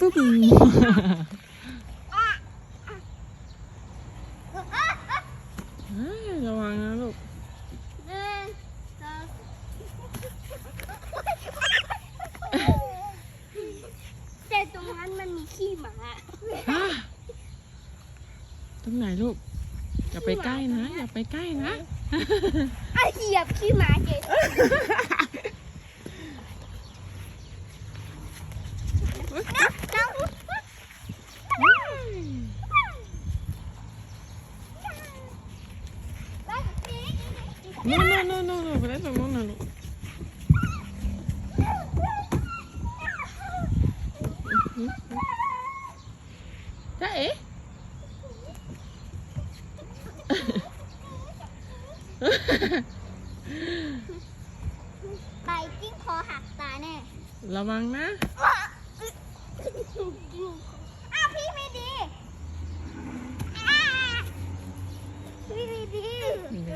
ปุ๊บเอ้ยระวังนะลูกหนึ่งสองแต่ตรงนั้นมันมีขี้หมาฮะตรงไหนลูก อย่าไปใกล้นะ อย่าไปใกล้นะอะเหยียบขี้หมาเก๋ No, no, no, no, no, but I don't want to look. จ้าเอ๋ไปจิ้งคอหักตาแน่ ระวังนะ อ้าวพี่ไม่ดี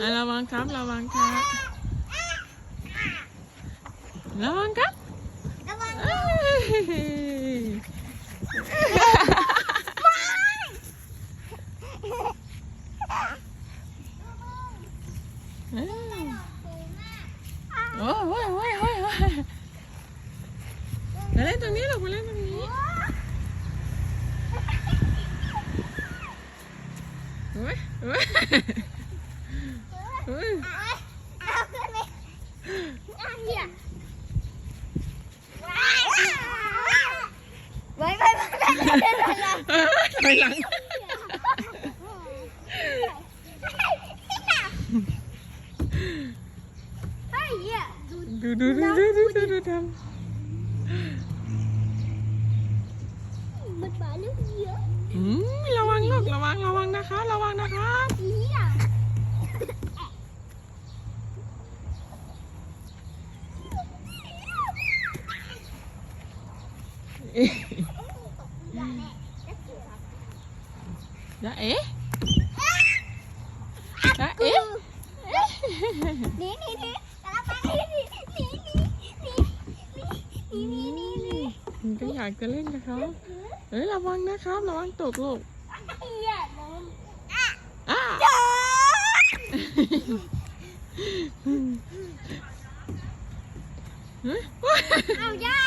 อ่ะระวังครับระวังครับระวังครับระวังโอ้ยโอ้ยโอ้ยโอ้ยมาเล่นตรงนี้หรอกมาเล่นตรงนี้ Ui, ui. Ui. Vậy vậy vậy. Mày lặng. Hey, yeah. Do do do do do do. อะระวังครับระวังครับระวังครับระวังเอ้ยเอ้ยโอ้ยโอ้ยโอ้ยโอ้ยโอ้ยมาเล่นตรงนี้ลูกมาเล่นตรงนี้โอ้ยโอ้ยโอ้ยเอาขึ้นไปอะเหี้ยไว้ไว้ไว้ไว้ไว้ไว้ไว้ถอยหลังเฮ้ยเหี้ยดูดูดูดูดูดูดูดูทมันมาเรื่องเยอะำอืมระวังลูกระวังระวังนะคะระวังนะครับเหี้ยเอ๊ะจ๊ะเอ๊ะจ๊ะเอ๊ะหนีหนีหนีกำลังไปหนีหนีหนีหนีหนีหนีหนีหนีมันก็อยากจะเล่นกับเขาเอ้ยระวังนะครับระวังตกลูกเหี้ยน้องอะอ้าจ้าเฮ้ยเอาย่า